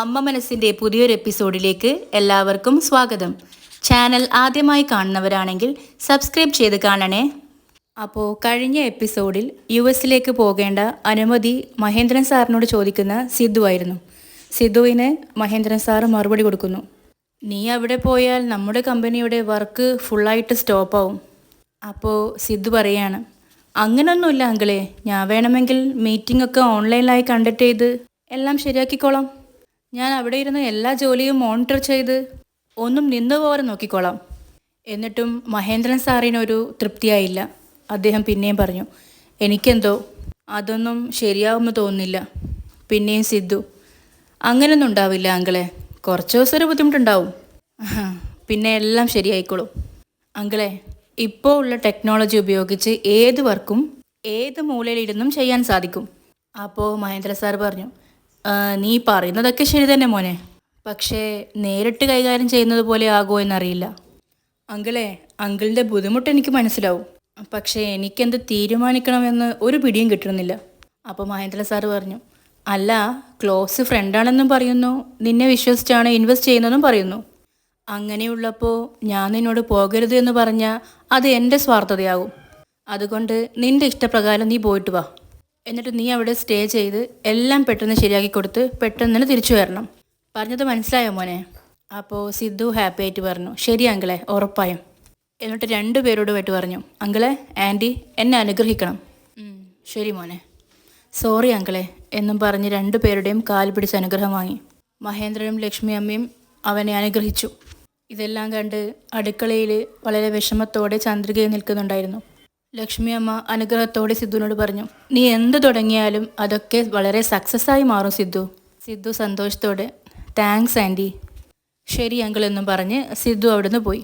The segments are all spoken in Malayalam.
അമ്മ മനസ്സിന്റെ പുതിയൊരു എപ്പിസോഡിലേക്ക് എല്ലാവർക്കും സ്വാഗതം. ചാനൽ ആദ്യമായി കാണുന്നവരാണെങ്കിൽ സബ്സ്ക്രൈബ് ചെയ്ത് കാണണേ. അപ്പോൾ കഴിഞ്ഞ എപ്പിസോഡിൽ യു എസിലേക്ക് പോകേണ്ട അനുമതി മഹേന്ദ്രൻ സാറിനോട് ചോദിക്കുന്ന സിദ്ധു ആയിരുന്നു. സിദ്ധുവിന് മഹേന്ദ്രൻ സാർ മറുപടി കൊടുക്കുന്നു. നീ അവിടെ പോയാൽ നമ്മുടെ കമ്പനിയുടെ വർക്ക് ഫുള്ളായിട്ട് സ്റ്റോപ്പാവും. അപ്പോൾ സിദ്ധു പറയാണ് അങ്ങനൊന്നുമില്ല അങ്കിളെ ഞാൻ വേണമെങ്കിൽ മീറ്റിംഗ് ഒക്കെ ഓൺലൈനിലായി കണ്ടക്ട് ചെയ്ത് എല്ലാം ശരിയാക്കിക്കോളാം. ഞാൻ അവിടെ ഇരുന്ന് എല്ലാ ജോലിയും മോണിറ്റർ ചെയ്ത് ഒന്നും നിന്നു പോരെ നോക്കിക്കോളാം. എന്നിട്ടും മഹേന്ദ്രൻ സാറിനൊരു തൃപ്തിയായില്ല. അദ്ദേഹം പിന്നെയും പറഞ്ഞു എനിക്കെന്തോ? അതൊന്നും ശരിയാവുമെന്ന് തോന്നുന്നില്ല. പിന്നെയും സിദ്ധു അങ്ങനെയൊന്നും ഉണ്ടാവില്ല അങ്കിളെ. കുറച്ച് ദിവസം ഒരു ബുദ്ധിമുട്ടുണ്ടാവും. പിന്നെ എല്ലാം ശരിയായിക്കോളും. അങ്കിളെ ഇപ്പോൾ ഉള്ള ടെക്നോളജി ഉപയോഗിച്ച് ഏത് വർക്കും ഏത് മൂലയിലിരുന്നും ചെയ്യാൻ സാധിക്കും. അപ്പോൾ മഹേന്ദ്ര സാർ പറഞ്ഞു "ആ, നീ പറയുന്നതൊക്കെ ശരി തന്നെ മോനെ. പക്ഷേ നേരിട്ട് കൈകാര്യം ചെയ്യുന്നത് പോലെ ആകുമോ എന്നറിയില്ല. അങ്കിളെ അങ്കിളിന്റെ ബുദ്ധിമുട്ട് എനിക്ക് മനസ്സിലാവും. പക്ഷേ എനിക്കെന്ത് തീരുമാനിക്കണമെന്ന് ഒരു പിടിയും കിട്ടുന്നില്ല. അപ്പോൾ മഹേന്ദ്ര സാറ് പറഞ്ഞു അല്ല ക്ലോസ് ഫ്രണ്ടാണെന്നും പറയുന്നു നിന്നെ വിശ്വസിച്ചാണ് ഇൻവെസ്റ്റ് ചെയ്യുന്നതെന്നും പറയുന്നു. അങ്ങനെയുള്ളപ്പോൾ ഞാൻ നിന്നോട് പോകരുത് എന്ന് പറഞ്ഞാൽ അത് എന്റെ സ്വാർത്ഥതയാകും. അതുകൊണ്ട് നിന്റെ ഇഷ്ടപ്രകാരം നീ പോയിട്ട് വാ. എന്നിട്ട് നീ അവിടെ സ്റ്റേ ചെയ്ത് എല്ലാം പെട്ടെന്ന് ശരിയാക്കി കൊടുത്ത് പെട്ടെന്ന് തന്നെ തിരിച്ചു വരണം. പറഞ്ഞത് മനസ്സിലായോ മോനെ? അപ്പോൾ സിദ്ധു ഹാപ്പി ആയിട്ട് പറഞ്ഞു. ശരി അങ്കിളെ ഉറപ്പായും. എന്നിട്ട് രണ്ടു പേരോടുമായിട്ട് പറഞ്ഞു. അങ്കിളെ ആന്റി എന്നെ അനുഗ്രഹിക്കണം. ശരി മോനെ. സോറി അങ്കിളെ എന്നും പറഞ്ഞ് രണ്ടു പേരുടെയും കാൽ പിടിച്ച് അനുഗ്രഹം വാങ്ങി. മഹേന്ദ്രനും ലക്ഷ്മി അമ്മയും അവനെ അനുഗ്രഹിച്ചു. ഇതെല്ലാം കണ്ട് അടുക്കളയിൽ വളരെ വിഷമത്തോടെ ചന്ദ്രികയിൽ നിൽക്കുന്നുണ്ടായിരുന്നു. ലക്ഷ്മി അമ്മ അനുഗ്രഹത്തോടെ സിദ്ധുവിനോട് പറഞ്ഞു നീ എന്ത് തുടങ്ങിയാലും അതൊക്കെ വളരെ സക്സസ് ആയി മാറും സിദ്ധു. സിദ്ധു സന്തോഷത്തോടെ താങ്ക്സ് ആന്റി ശരി അങ്കിൾ എന്നും പറഞ്ഞ് സിദ്ധു അവിടുന്ന് പോയി.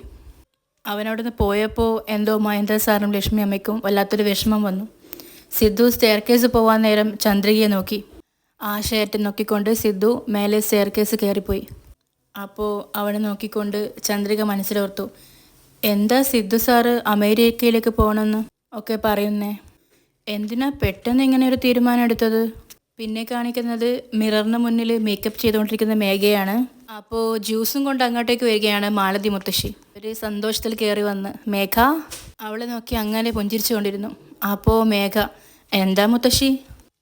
അവനവിടുന്ന് പോയപ്പോൾ എന്തോ മഹേന്ദ്ര സാറിനും ലക്ഷ്മി അമ്മയ്ക്കും വല്ലാത്തൊരു വിഷമം വന്നു. സിദ്ധു സ്റ്റെയർ കേസ് പോകാൻ നേരം ചന്ദ്രികയെ നോക്കി. ആശയത്തെ നോക്കിക്കൊണ്ട് സിദ്ധു മേലെ സ്റ്റെയർ കേസ് കയറിപ്പോയി. അപ്പോൾ അവനെ നോക്കിക്കൊണ്ട് ചന്ദ്രിക മനസ്സിലോർത്തു എന്താ സിദ്ധു സാറ് അമേരിക്കയിലേക്ക് പോകണമെന്ന് ഒക്കെ പറയുന്നേ. എന്തിനാ പെട്ടെന്ന് ഇങ്ങനെ ഒരു തീരുമാനം എടുത്തത്? പിന്നെ കാണിക്കുന്നത് മിററിന് മുന്നിൽ മേക്കപ്പ് ചെയ്തുകൊണ്ടിരിക്കുന്ന മേഘയാണ്. അപ്പോൾ ജ്യൂസും കൊണ്ട് അങ്ങോട്ടേക്ക് വരികയാണ് മാലതി മുത്തശ്ശി. ഒരു സന്തോഷത്തിൽ കയറി വന്ന് മേഘ? അവളെ നോക്കി അങ്ങനെ പുഞ്ചിരിച്ചുകൊണ്ടിരുന്നു. അപ്പോൾ മേഘ എന്താ മുത്തശ്ശി?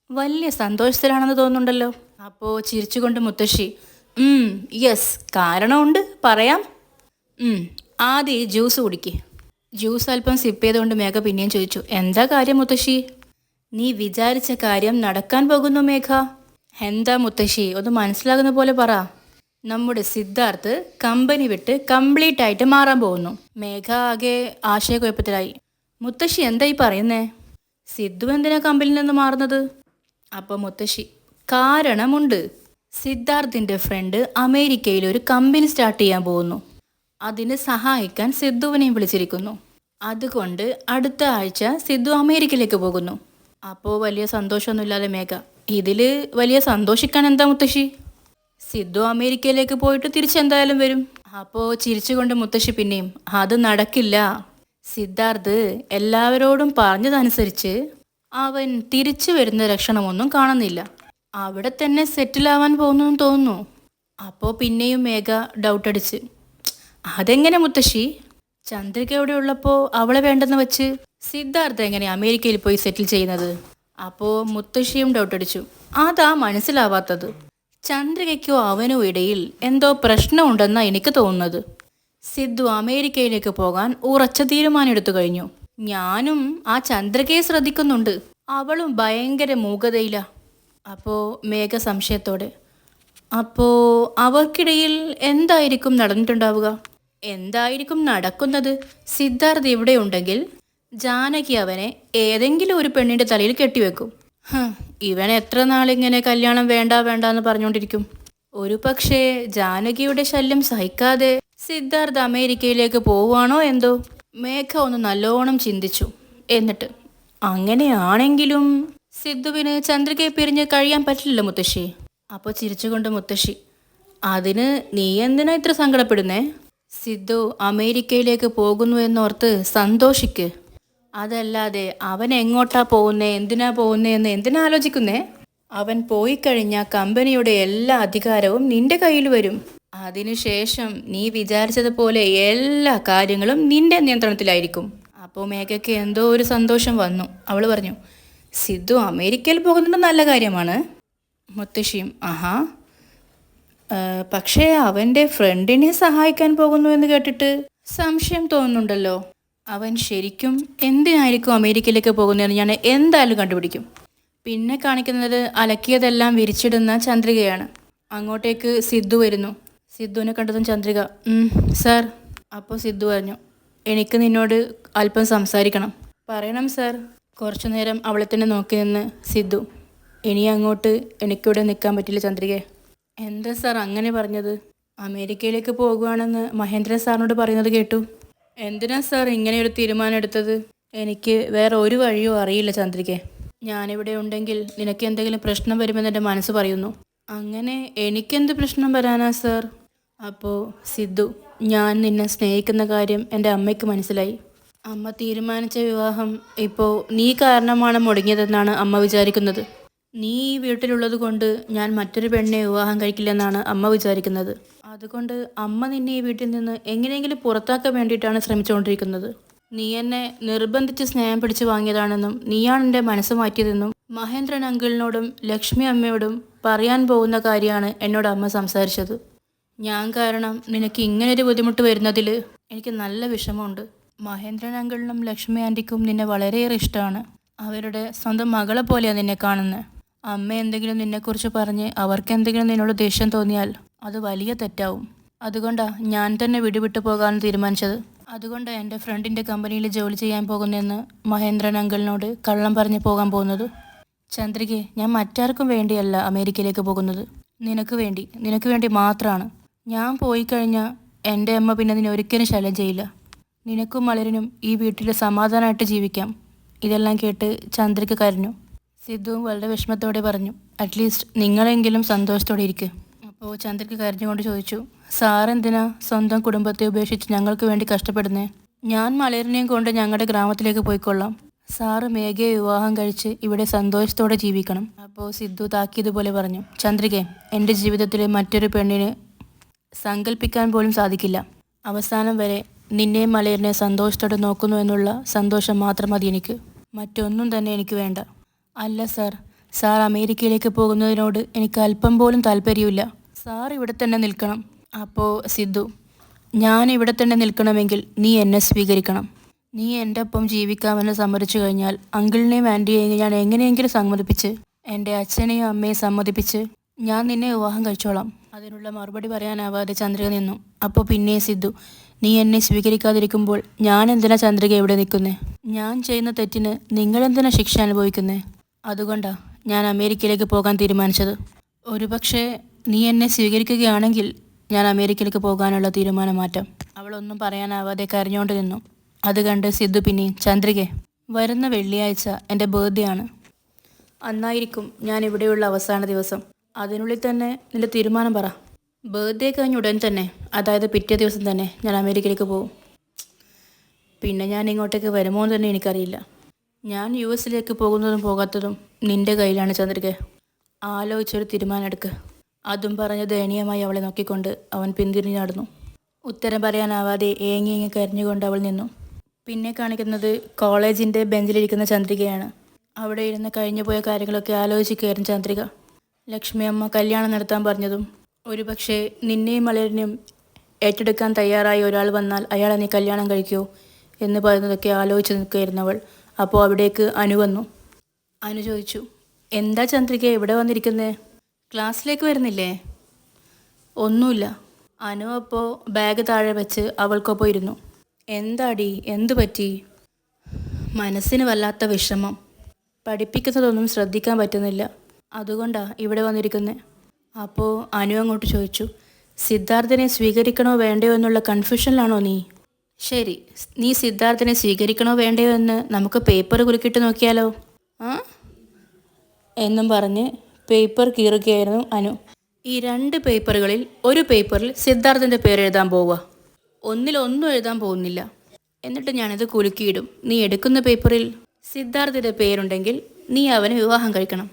വലിയ സന്തോഷത്തിലാണെന്ന് തോന്നുന്നുണ്ടല്ലോ. അപ്പോൾ ചിരിച്ചുകൊണ്ട് മുത്തശ്ശി യെസ് കാരണമുണ്ട് പറയാം. ആദ്യം ജ്യൂസ് കുടിക്ക്. ജ്യൂസ് അല്പം സിപ്പ് ചെയ്തുകൊണ്ട് മേഘ പിന്നെയും ചോദിച്ചു എന്താ കാര്യം മുത്തശ്ശി? നീ വിചാരിച്ച കാര്യം നടക്കാൻ പോകുന്നു മേഘ. എന്താ മുത്തശ്ശി? ഒന്ന് മനസ്സിലാകുന്ന പോലെ പറ. നമ്മുടെ സിദ്ധാർത്ഥ് കമ്പനി വിട്ട് കംപ്ലീറ്റ് ആയിട്ട് മാറാൻ പോകുന്നു. മേഘ ആകെ ആശയക്കുഴപ്പത്തിലായി. മുത്തശ്ശി എന്താ ഈ പറയുന്നേ? സിദ്ധു എന്തിനാ കമ്പനിയിൽ നിന്ന് മാറുന്നത്? അപ്പൊ മുത്തശ്ശി കാരണമുണ്ട്. സിദ്ധാർത്ഥിന്റെ ഫ്രണ്ട് അമേരിക്കയിൽ ഒരു കമ്പനി സ്റ്റാർട്ട് ചെയ്യാൻ പോകുന്നു. അതിന് സഹായിക്കാൻ സിദ്ധുവിനെയും വിളിച്ചിരിക്കുന്നു. അതുകൊണ്ട് അടുത്ത ആഴ്ച സിദ്ധു അമേരിക്കയിലേക്ക് പോകുന്നു. അപ്പോൾ വലിയ സന്തോഷമൊന്നുമില്ലാതെ മേഘ. ഇതിൽ വലിയ സന്തോഷിക്കാൻ എന്താ മുത്തശ്ശി? സിദ്ധു അമേരിക്കയിലേക്ക് പോയിട്ട് തിരിച്ചെന്തായാലും വരും. അപ്പോൾ ചിരിച്ചുകൊണ്ട് മുത്തശ്ശി പിന്നെയും അത് നടക്കില്ല. സിദ്ധാർത്ഥ് എല്ലാവരോടും പറഞ്ഞതനുസരിച്ച് അവൻ തിരിച്ചു വരുന്ന ലക്ഷണമൊന്നും കാണുന്നില്ല. അവിടെ തന്നെ സെറ്റിലാവാൻ പോകുന്നു തോന്നുന്നു. അപ്പോൾ പിന്നെയും മേഘ ഡൗട്ടടിച്ച് അതെങ്ങനെ മുത്തശ്ശി? ചന്ദ്രിക ഇവിടെ ഉള്ളപ്പോൾ അവളെ വേണ്ടെന്ന് വെച്ച്? സിദ്ധാർത്ഥ എങ്ങനെ അമേരിക്കയിൽ പോയി സെറ്റിൽ ചെയ്യുന്നത്? അപ്പോൾ മുത്തശ്ശിയും ഡൗട്ട് അടിച്ചു. അതാ മനസ്സിലാവാത്തത്. ചന്ദ്രികയ്ക്കോ അവനോ ഇടയിൽ എന്തോ പ്രശ്നമുണ്ടെന്നാ എനിക്ക് തോന്നുന്നത്. സിദ്ധു അമേരിക്കയിലേക്ക് പോകാൻ ഉറച്ച തീരുമാനം എടുത്തു കഴിഞ്ഞു. ഞാനും ആ ചന്ദ്രികയെ ശ്രദ്ധിക്കുന്നുണ്ട്. അവളും ഭയങ്കര മൂകതയില. അപ്പോ മേഘ സംശയത്തോടെ അപ്പോ അവർക്കിടയിൽ എന്തായിരിക്കും നടന്നിട്ടുണ്ടാവുക? എന്തായിരിക്കും നടക്കുന്നത്? സിദ്ധാർത്ഥ് ഇവിടെ ഉണ്ടെങ്കിൽ ജാനകി അവനെ ഏതെങ്കിലും ഒരു പെണ്ണിന്റെ തലയിൽ കെട്ടിവെക്കും. ഇവൻ എത്ര നാളിങ്ങനെ കല്യാണം വേണ്ട വേണ്ട എന്ന് പറഞ്ഞുകൊണ്ടിരിക്കും? ഒരു പക്ഷേ ജാനകിയുടെ ശല്യം സഹിക്കാതെ സിദ്ധാർത്ഥ് അമേരിക്കയിലേക്ക് പോവുകയാണോ എന്തോ? മേഘ ഒന്ന് നല്ലോണം ചിന്തിച്ചു. എന്നിട്ട് അങ്ങനെയാണെങ്കിലും സിദ്ധുവിന് ചന്ദ്രികയെ പിരിഞ്ഞ് കഴിയാൻ പറ്റില്ല മുത്തശ്ശി. അപ്പോൾ ചിരിച്ചുകൊണ്ട് മുത്തശ്ശി അതിന് നീ എന്തിനാ ഇത്ര സങ്കടപ്പെടുന്നേ? സിദ്ധു അമേരിക്കയിലേക്ക് പോകുന്നു എന്നോർത്ത് സന്തോഷിക്ക്. അതല്ലാതെ അവൻ എങ്ങോട്ടാ പോകുന്നേ എന്തിനാ പോകുന്നേ എന്ന് എന്തിനാ ആലോചിക്കുന്നേ? അവൻ പോയി കഴിഞ്ഞാൽ കമ്പനിയുടെ എല്ലാ അധികാരവും നിന്റെ കയ്യിൽ വരും. അതിനുശേഷം നീ വിചാരിച്ചതുപോലെ എല്ലാ കാര്യങ്ങളും നിന്റെ നിയന്ത്രണത്തിലായിരിക്കും. അപ്പോൾ മേഘയ്ക്ക് എന്തോ ഒരു സന്തോഷം വന്നു. അവൾ പറഞ്ഞു സിദ്ധു അമേരിക്കയിൽ പോകുന്നത് നല്ല കാര്യമാണ്. മുത്തശ്ശിയും ആഹാ പക്ഷേ അവന്റെ ഫ്രണ്ടിനെ സഹായിക്കാൻ പോകുന്നു എന്ന് കേട്ടിട്ട് സംശയം തോന്നുന്നുണ്ടല്ലോ. അവൻ ശരിക്കും എന്തിനായിരിക്കും അമേരിക്കയിലേക്ക് പോകുന്നതെന്ന് ഞാൻ എന്തായാലും കണ്ടുപിടിക്കും. പിന്നെ കാണിക്കുന്നത് അലക്കിയതെല്ലാം വിരിച്ചിടുന്ന ചന്ദ്രികയാണ്. അങ്ങോട്ടേക്ക് സിദ്ധു വരുന്നു. സിദ്ധുവിനെ കണ്ടതും ചന്ദ്രിക "ഉം, സാർ. അപ്പോൾ സിദ്ധു പറഞ്ഞു എനിക്ക് നിന്നോട് അല്പം സംസാരിക്കണം. പറയണം സാർ. കുറച്ചു നേരം അവളെ തന്നെ നോക്കി നിന്ന് സിദ്ധു ഇനി അങ്ങോട്ട് എനിക്കിവിടെ നിൽക്കാൻ പറ്റില്ല ചന്ദ്രികയെ. എന്താ സാർ അങ്ങനെ പറഞ്ഞത്? അമേരിക്കയിലേക്ക് പോകുവാണെന്ന് മഹേന്ദ്ര സാറിനോട് പറയുന്നത് കേട്ടു. എന്തിനാ സാർ ഇങ്ങനെ ഒരു തീരുമാനം എടുത്തത്? എനിക്ക് വേറെ ഒരു വഴിയോ അറിയില്ല ചന്ദ്രികെ. ഞാനിവിടെ ഉണ്ടെങ്കിൽ നിനക്ക് എന്തെങ്കിലും പ്രശ്നം വരുമെന്ന് എന്റെ മനസ്സ് പറയുന്നു. അങ്ങനെ എനിക്കെന്ത് പ്രശ്നം വരാനാ സാർ? അപ്പോൾ സിദ്ധു ഞാൻ നിന്നെ സ്നേഹിക്കുന്ന കാര്യം എന്റെ അമ്മയ്ക്ക് മനസ്സിലായി. അമ്മ തീരുമാനിച്ച വിവാഹം ഇപ്പോൾ നീ കാരണമാണ് മുടങ്ങിയതെന്നാണ് അമ്മ വിചാരിക്കുന്നത്. നീ ഈ വീട്ടിലുള്ളത് കൊണ്ട് ഞാൻ മറ്റൊരു പെണ്ണെ വിവാഹം കഴിക്കില്ലെന്നാണ് അമ്മ വിചാരിക്കുന്നത്. അതുകൊണ്ട് അമ്മ നിന്നെ ഈ വീട്ടിൽ നിന്ന് എങ്ങനെയെങ്കിലും പുറത്താക്കാൻ വേണ്ടിയിട്ടാണ് ശ്രമിച്ചുകൊണ്ടിരിക്കുന്നത്. നീ എന്നെ നിർബന്ധിച്ച് സ്നേഹം പിടിച്ച് വാങ്ങിയതാണെന്നും നീയാണ് എന്റെ മനസ്സ് മാറ്റിയതെന്നും മഹേന്ദ്രൻ അങ്കിളിനോടും ലക്ഷ്മി അമ്മയോടും പറയാൻ പോകുന്ന കാര്യമാണ് എന്നോട് അമ്മ സംസാരിച്ചത്. ഞാൻ കാരണം നിനക്ക് ഇങ്ങനൊരു ബുദ്ധിമുട്ട് വരുന്നതിൽ എനിക്ക് നല്ല വിഷമമുണ്ട്. മഹേന്ദ്രൻ അങ്കിളിനും ലക്ഷ്മി ആന്റിക്കും നിന്നെ വളരെയേറെ ഇഷ്ടമാണ്. അവരുടെ സ്വന്തം മകളെ പോലെയാണ് നിന്നെ കാണുന്നത് അമ്മ എന്തെങ്കിലും നിന്നെക്കുറിച്ച് പറഞ്ഞ് അവർക്ക് എന്തെങ്കിലും നിന്നോട് ദേഷ്യം തോന്നിയാൽ അത് വലിയ തെറ്റാവും. അതുകൊണ്ടാ ഞാൻ തന്നെ വിടുവിട്ടു പോകാൻ തീരുമാനിച്ചത്. അതുകൊണ്ട് എന്റെ ഫ്രണ്ടിന്റെ കമ്പനിയിൽ ജോലി ചെയ്യാൻ പോകുന്നതെന്ന് മഹേന്ദ്രൻ അങ്കിളിനോട് കള്ളം പറഞ്ഞ് പോകാൻ പോകുന്നത്. ചന്ദ്രികെ ഞാൻ മറ്റാർക്കും വേണ്ടിയല്ല അമേരിക്കയിലേക്ക് പോകുന്നത്. നിനക്ക് വേണ്ടി നിനക്ക് വേണ്ടി മാത്രമാണ് ഞാൻ പോയി കഴിഞ്ഞാൽ എന്റെ അമ്മ പിന്നെ നിന്നെ ഒരിക്കലും ശല്യം ചെയ്യില്ല. നിനക്കും മലരനും ഈ വീട്ടിൽ സമാധാനമായിട്ട് ജീവിക്കാം. ഇതെല്ലാം കേട്ട് ചന്ദ്രിക കരഞ്ഞു. സിദ്ധുവും വളരെ വിഷമത്തോടെ പറഞ്ഞു അറ്റ്ലീസ്റ്റ് നിങ്ങളെങ്കിലും സന്തോഷത്തോടെ ഇരിക്കുക അപ്പോൾ ചന്ദ്രിക കരഞ്ഞുകൊണ്ട് ചോദിച്ചു സാറെന്തിനാ സ്വന്തം കുടുംബത്തെ ഉപേക്ഷിച്ച് ഞങ്ങൾക്ക് വേണ്ടി കഷ്ടപ്പെടുന്നേ? ഞാൻ മലയറിനെയും കൊണ്ട് ഞങ്ങളുടെ ഗ്രാമത്തിലേക്ക് പോയിക്കൊള്ളാം. സാറ് മേഘയെ വിവാഹം കഴിച്ച് ഇവിടെ സന്തോഷത്തോടെ ജീവിക്കണം. അപ്പോൾ സിദ്ധു താക്കിയതുപോലെ പറഞ്ഞു ചന്ദ്രികെ എന്റെ ജീവിതത്തിലെ മറ്റൊരു പെണ്ണിന് സങ്കല്പിക്കാൻ പോലും സാധിക്കില്ല. അവസാനം വരെ നിന്നെയും മലയറിനെ സന്തോഷത്തോടെ നോക്കുന്നു എന്നുള്ള സന്തോഷം മാത്രം മതി എനിക്ക്. മറ്റൊന്നും തന്നെ എനിക്ക് വേണ്ട. അല്ല സാർ. സാർ അമേരിക്കയിലേക്ക് പോകുന്നതിനോട് എനിക്ക് അല്പം പോലും താല്പര്യമില്ല. സാർ ഇവിടെ തന്നെ നിൽക്കണം. അപ്പോൾ സിദ്ധു ഞാൻ ഇവിടെ തന്നെ നിൽക്കണമെങ്കിൽ നീ എന്നെ സ്വീകരിക്കണം. നീ എന്റെ ഒപ്പം ജീവിക്കാമെന്ന് സമ്മതിച്ചു കഴിഞ്ഞാൽ അങ്കിളിനെയും ആന്റിയെയും ഞാൻ എങ്ങനെയെങ്കിലും സമ്മതിപ്പിച്ച് എന്റെ അച്ഛനെയും അമ്മയെയും സമ്മതിപ്പിച്ച് ഞാൻ നിന്നെ വിവാഹം കഴിച്ചോളാം. അതിനുള്ള മറുപടി പറയാനാവാതെ ചന്ദ്രിക നിന്നു. അപ്പോൾ പിന്നെ സിദ്ധു നീ എന്നെ സ്വീകരിക്കാതിരിക്കുമ്പോൾ ഞാൻ എന്തിനാ ചന്ദ്രിക ഇവിടെ നിൽക്കുന്നേ? ഞാൻ ചെയ്യുന്ന തെറ്റിന് നിങ്ങളെന്തിനാ ശിക്ഷ അനുഭവിക്കുന്നേ? അതുകൊണ്ടാ ഞാൻ അമേരിക്കയിലേക്ക് പോകാൻ തീരുമാനിച്ചത്. ഒരുപക്ഷെ നീ എന്നെ സ്വീകരിക്കുകയാണെങ്കിൽ ഞാൻ അമേരിക്കയിലേക്ക് പോകാനുള്ള തീരുമാനം മാറ്റാം അവളൊന്നും പറയാനാവാതെ കരഞ്ഞുകൊണ്ട് നിന്നു അത് കണ്ട് സിദ്ധു പിന്നെയും ചന്ദ്രികെ വരുന്ന വെള്ളിയാഴ്ച എന്റെ ബർത്ത്ഡേ ആണ്. അന്നായിരിക്കും ഞാൻ ഇവിടെയുള്ള അവസാന ദിവസം. അതിനുള്ളിൽ തന്നെ നിന്റെ തീരുമാനം പറ. ബർത്ത്ഡേ കഴിഞ്ഞ ഉടൻ തന്നെ അതായത് പിറ്റേ ദിവസം തന്നെ ഞാൻ അമേരിക്കയിലേക്ക് പോകും. പിന്നെ ഞാൻ ഇങ്ങോട്ടേക്ക് വരുമോ എന്ന് തന്നെ എനിക്കറിയില്ല. ഞാൻ യു എസിലേക്ക് പോകുന്നതും പോകാത്തതും നിന്റെ കയ്യിലാണ് ചന്ദ്രിക. ആലോചിച്ചൊരു തീരുമാനമെടുക്ക്. അതും പറഞ്ഞ് ദയനീയമായി അവളെ നോക്കിക്കൊണ്ട് അവൻ പിന്തിരിഞ്ഞു നടന്നു. ഉത്തരം പറയാനാവാതെ ഏങ്ങി ഏങ്ങി കരഞ്ഞുകൊണ്ട് അവൾ നിന്നു. പിന്നെ കാണിക്കുന്നത് കോളേജിന്റെ ബെഞ്ചിലിരിക്കുന്ന ചന്ദ്രികയാണ്. അവിടെ ഇരുന്ന് കഴിഞ്ഞു പോയ കാര്യങ്ങളൊക്കെ ആലോചിക്കുകയായിരുന്നു ചന്ദ്രിക. ലക്ഷ്മി അമ്മ കല്യാണം നടത്താൻ പറഞ്ഞതും ഒരുപക്ഷെ നിന്നെയും മലരിനെയും ഏറ്റെടുക്കാൻ തയ്യാറായി ഒരാൾ വന്നാൽ അയാളെ നീ കല്യാണം കഴിക്കുമോ എന്ന് പറയുന്നതൊക്കെ ആലോചിച്ച് നിൽക്കുകയായിരുന്നു അവൾ. അപ്പോൾ അവിടേക്ക് അനു വന്നു. അനു ചോദിച്ചു എന്താ ചന്ദ്രിക ഇവിടെ വന്നിരിക്കുന്നേ? ക്ലാസ്സിലേക്ക് വരുന്നില്ലേ? ഒന്നുമില്ല. അനു അപ്പോൾ ബാഗ് താഴെ വെച്ച് അവൾക്കൊപ്പം ഇരുന്നു. എന്താടി എന്തു പറ്റി? മനസ്സിന് വല്ലാത്ത വിഷമം. പഠിപ്പിക്കുന്നതൊന്നും ശ്രദ്ധിക്കാൻ പറ്റുന്നില്ല. അതുകൊണ്ടാ ഇവിടെ വന്നിരിക്കുന്നത് അപ്പോൾ അനു അങ്ങോട്ട് ചോദിച്ചു സിദ്ധാർത്ഥനെ സ്വീകരിക്കണോ വേണ്ടയോ എന്നുള്ള കൺഫ്യൂഷനിലാണോ നീ? ശരി. നീ സിദ്ധാർത്ഥനെ സ്വീകരിക്കണോ വേണ്ടയോ എന്ന് നമുക്ക് പേപ്പർ കുലുക്കിട്ട് നോക്കിയാലോ? ആ? എന്നും പറഞ്ഞ് പേപ്പർ കീറുകയായിരുന്നു അനു. ഈ രണ്ട് പേപ്പറുകളിൽ ഒരു പേപ്പറിൽ സിദ്ധാർത്ഥന്റെ പേര് എഴുതാൻ പോവുക. ഒന്നിലൊന്നും എഴുതാൻ പോകുന്നില്ല. എന്നിട്ട് ഞാനിത് കുലുക്കിയിടും. നീ എടുക്കുന്ന പേപ്പറിൽ സിദ്ധാർത്ഥയുടെ പേരുണ്ടെങ്കിൽ നീ അവനെ വിവാഹം കഴിക്കണം.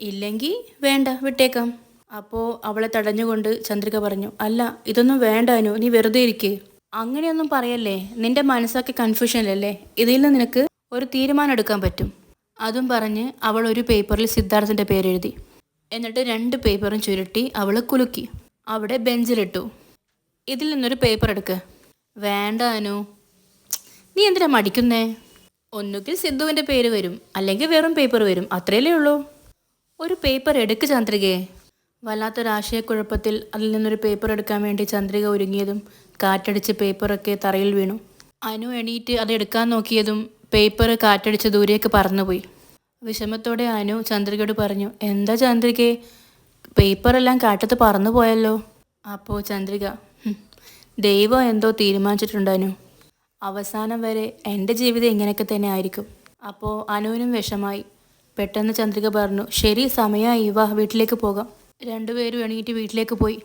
ഇല്ലെങ്കിൽ വേണ്ട വിട്ടേക്കാം. അപ്പോൾ അവളെ തടഞ്ഞുകൊണ്ട് ചന്ദ്രിക പറഞ്ഞു അല്ല ഇതൊന്നും വേണ്ട അനു നീ വെറുതെ ഇരിക്ക്. അങ്ങനെയൊന്നും പറയല്ലേ? നിന്റെ മനസ്സൊക്കെ കൺഫ്യൂഷനിലല്ലേ ഇതിൽ നിന്ന് നിനക്ക് ഒരു തീരുമാനം എടുക്കാൻ പറ്റും. അതും പറഞ്ഞ് അവൾ ഒരു പേപ്പറിൽ സിദ്ധാർത്ഥിന്റെ പേരെഴുതി എന്നിട്ട് രണ്ട് പേപ്പറും ചുരുട്ടി അവൾ കുലുക്കി. അവിടെ ബെഞ്ചിലിട്ടു ഇതിൽ നിന്നൊരു പേപ്പർ എടുക്ക്. വേണ്ട അനു. നീ എന്തിനാ മടിക്കുന്നേ? ഒന്നുകിൽ സിദ്ധുവിന്റെ പേര് വരും അല്ലെങ്കിൽ വെറും പേപ്പർ വരും. അത്രയല്ലേ ഉള്ളൂ. ഒരു പേപ്പർ എടുക്ക് ചന്ദ്രികയെ. വല്ലാത്തൊരാശയക്കുഴപ്പത്തിൽ അതിൽ നിന്നൊരു പേപ്പർ എടുക്കാൻ വേണ്ടി ചന്ദ്രിക ഒരുങ്ങിയതും കാറ്റടിച്ച് പേപ്പറൊക്കെ തറയിൽ വീണു. അനു എണീറ്റ് അത് എടുക്കാൻ നോക്കിയതും പേപ്പർ കാറ്റടിച്ച് ദൂരേക്ക് പറന്നുപോയി. വിഷമത്തോടെ അനു ചന്ദ്രികയോട് പറഞ്ഞു എന്താ ചന്ദ്രികയെ പേപ്പറെല്ലാം കാറ്റത്ത് പറന്നു പോയല്ലോ അപ്പോൾ ചന്ദ്രിക ദൈവം എന്തോ തീരുമാനിച്ചിട്ടുണ്ട് അനു. അവസാനം വരെ എന്റെ ജീവിതം ഇങ്ങനെയൊക്കെ തന്നെ ആയിരിക്കും. അപ്പോൾ അനുവിനും വിഷമായി. പെട്ടെന്ന് ചന്ദ്രിക പറഞ്ഞു ശരി സമയമായി വാ വീട്ടിലേക്ക് പോകാം. രണ്ടുപേരും എണീറ്റ് വീട്ടിലേക്ക് പോയി.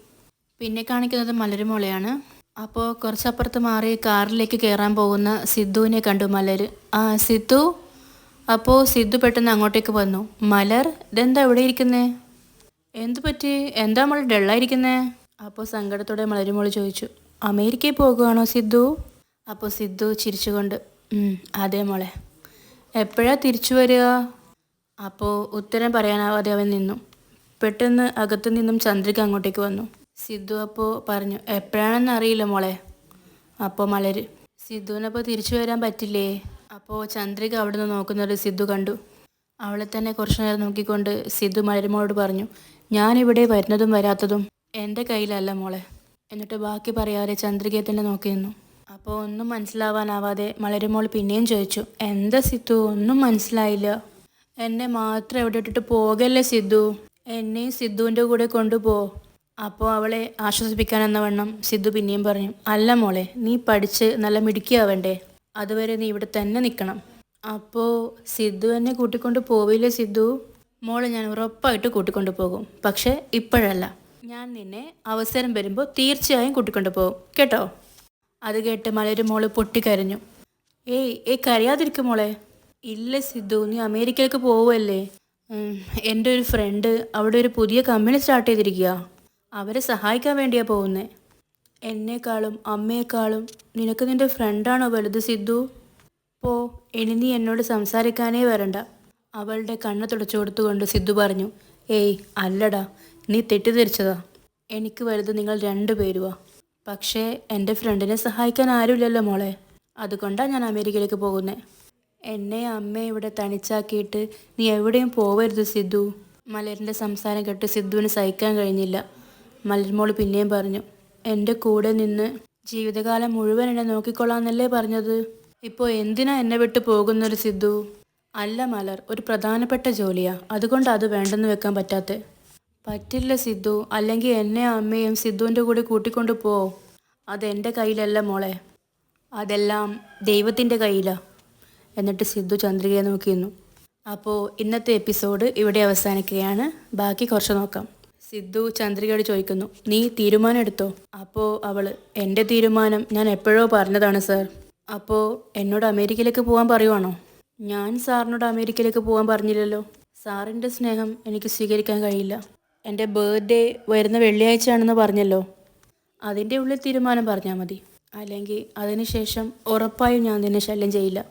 പിന്നെ കാണിക്കുന്നത് മലരുമോളെയാണ്. അപ്പോൾ കുറച്ചപ്പുറത്ത് മാറി കാറിലേക്ക് കയറാൻ പോകുന്ന സിദ്ധുവിനെ കണ്ടു മലർ ആ സിദ്ധു? അപ്പോൾ സിദ്ധു പെട്ടെന്ന് അങ്ങോട്ടേക്ക് വന്നു. മലർ ഇതെന്താ ഇവിടെ ഇരിക്കുന്നേ? എന്തു പറ്റി? എന്താ നമ്മൾ ഡള്ളായിരിക്കുന്നേ? അപ്പോൾ സങ്കടത്തോടെ മലരുമോൾ ചോദിച്ചു. അമേരിക്കയിൽ പോകുകയാണോ സിദ്ധു? അപ്പോൾ സിദ്ധു ചിരിച്ചുകൊണ്ട് "ഉം, അതെ മോളെ. എപ്പോഴാ തിരിച്ചു വരിക? അപ്പോൾ ഉത്തരം പറയാനാവാതെ അവൻ നിന്നു. പെട്ടെന്ന് അകത്തു നിന്നും ചന്ദ്രിക അങ്ങോട്ടേക്ക് വന്നു. സിദ്ധു അപ്പോൾ പറഞ്ഞു എപ്പോഴാണെന്ന് അറിയില്ല മോളെ. അപ്പോൾ മലര് സിദ്ധുവിനപ്പോൾ തിരിച്ചു വരാൻ പറ്റില്ലേ? അപ്പോൾ ചന്ദ്രിക അവിടെ നിന്ന് നോക്കുന്നത് സിദ്ധു കണ്ടു. അവളെ തന്നെ കുറച്ചു നേരം നോക്കിക്കൊണ്ട് സിദ്ധു മലരുമോളോട് പറഞ്ഞു ഞാനിവിടെ വരുന്നതും വരാത്തതും എന്റെ കയ്യിലല്ല മോളെ എന്നിട്ട് ബാക്കി പറയാതെ ചന്ദ്രികയെ തന്നെ നോക്കി നിന്നു. അപ്പോൾ ഒന്നും മനസ്സിലാവാനാവാതെ മലരുമോൾ പിന്നെയും ചോദിച്ചു എന്താ സിദ്ധു? ഒന്നും മനസ്സിലായില്ല. എന്നെ മാത്രം എവിടെ ഇട്ടിട്ട് പോകല്ലേ സിദ്ധു? എന്നെയും സിദ്ധുവിന്റെ കൂടെ കൊണ്ടുപോ. അപ്പോൾ അവളെ ആശ്വസിപ്പിക്കാനെന്ന വണ്ണം സിദ്ധു പിന്നെയും പറഞ്ഞു അല്ല മോളെ നീ പഠിച്ച് നല്ല മിടുക്കിയാവണ്ടേ? അതുവരെ നീ ഇവിടെ തന്നെ നിൽക്കണം അപ്പോൾ സിദ്ധു എന്നെ കൂട്ടിക്കൊണ്ട് പോവില്ലേ സിദ്ധു? മോളെ ഞാൻ ഉറപ്പായിട്ട് കൂട്ടിക്കൊണ്ട് പോകും പക്ഷേ ഇപ്പോഴല്ല. ഞാൻ നിന്നെ അവസരം വരുമ്പോൾ തീർച്ചയായും കൂട്ടിക്കൊണ്ട് പോകും കേട്ടോ? അത് കേട്ട് മലയൊരു മോൾ പൊട്ടിക്കരഞ്ഞു. ഏയ് ഏയ് കരയാതിരിക്കും മോളെ. ഇല്ല സിദ്ധു നീ അമേരിക്കയിലേക്ക് പോവല്ലേ എന്റെ ഒരു ഫ്രണ്ട് അവിടെ ഒരു പുതിയ കമ്പനി സ്റ്റാർട്ട് ചെയ്തിരിക്കുക അവരെ സഹായിക്കാൻ വേണ്ടിയാ പോകുന്നേ. എന്നെക്കാളും അമ്മയെക്കാളും നിനക്ക് നിന്റെ ഫ്രണ്ടാണോ വലുത് സിദ്ധു? പോ ഇനി നീ എന്നോട് സംസാരിക്കാനേ വരണ്ട. അവളുടെ കണ്ണ് തുടച്ചു കൊടുത്തുകൊണ്ട് സിദ്ധു പറഞ്ഞു ഏയ് അല്ലടാ നീ തെറ്റിദ്ധരിച്ചതാ. എനിക്ക് വലുത് നിങ്ങൾ രണ്ടുപേരുവാ പക്ഷേ എന്റെ ഫ്രണ്ടിനെ സഹായിക്കാൻ ആരുമില്ലല്ലോ മോളെ. അതുകൊണ്ടാണ് ഞാൻ അമേരിക്കയിലേക്ക് പോകുന്നത് എന്നെ അമ്മയെ ഇവിടെ തനിച്ചാക്കിയിട്ട് നീ എവിടെയും പോവരുത് സിദ്ധു. മലരിന്റെ സംസാരം കേട്ട് സിദ്ധുവിന് സഹിക്കാൻ കഴിഞ്ഞില്ല. മലർമോൾ പിന്നെയും പറഞ്ഞു എന്റെ കൂടെ നിന്ന് ജീവിതകാലം മുഴുവൻ എന്നെ നോക്കിക്കൊള്ളാന്നല്ലേ പറഞ്ഞത്? ഇപ്പോൾ എന്തിനാ എന്നെ വിട്ട് പോകുന്നൊരു സിദ്ധു? അല്ല മലർ ഒരു പ്രധാനപ്പെട്ട ജോലിയാ. അതുകൊണ്ട് അത് വേണ്ടെന്ന് വെക്കാൻ പറ്റാത്തെ? പറ്റില്ല സിദ്ധു. അല്ലെങ്കിൽ എന്നെ അമ്മയും സിദ്ധുവിന്റെ കൂടെ കൂട്ടിക്കൊണ്ട് പോ. അതെന്റെ കയ്യിലല്ല മോളെ. അതെല്ലാം ദൈവത്തിന്റെ കയ്യിലാ. എന്നിട്ട് സിദ്ധു ചന്ദ്രികയെ നോക്കിയിരുന്നു അപ്പോൾ ഇന്നത്തെ എപ്പിസോഡ് ഇവിടെ അവസാനിക്കുകയാണ്. ബാക്കി കുറച്ച് നോക്കാം. സിദ്ധു ചന്ദ്രികയോട് ചോദിക്കുന്നു നീ തീരുമാനം എടുത്തോ? അപ്പോ അവൾ എന്റെ തീരുമാനം ഞാൻ എപ്പോഴോ പറഞ്ഞതാണ് സർ അപ്പോ എന്നോട് അമേരിക്കയിലേക്ക് പോകാൻ പറയുവാണോ? ഞാൻ സാറിനോട് അമേരിക്കയിലേക്ക് പോകാൻ പറഞ്ഞില്ലല്ലോ. സാറിന്റെ സ്നേഹം എനിക്ക് സ്വീകരിക്കാൻ കഴിയില്ല. എന്റെ ബർത്ത്ഡേ വരുന്ന വെള്ളിയാഴ്ച ആണെന്ന് പറഞ്ഞല്ലോ. അതിന്റെ ഉള്ളിൽ തീരുമാനം പറഞ്ഞാൽ മതി. അല്ലെങ്കിൽ അതിനുശേഷം ഉറപ്പായും ഞാൻ നിന്നെ ശല്യം ചെയ്യില്ല.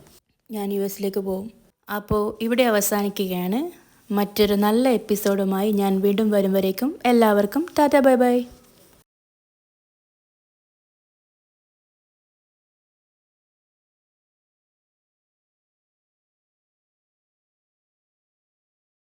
ഞാൻ യു എസിലേക്ക് പോകും അപ്പോൾ ഇവിടെ അവസാനിക്കുകയാണ്. മറ്റൊരു നല്ല എപ്പിസോഡുമായി ഞാൻ വീണ്ടും വരും വരേക്കും. എല്ലാവർക്കും ടാറ്റ ബൈ ബൈ.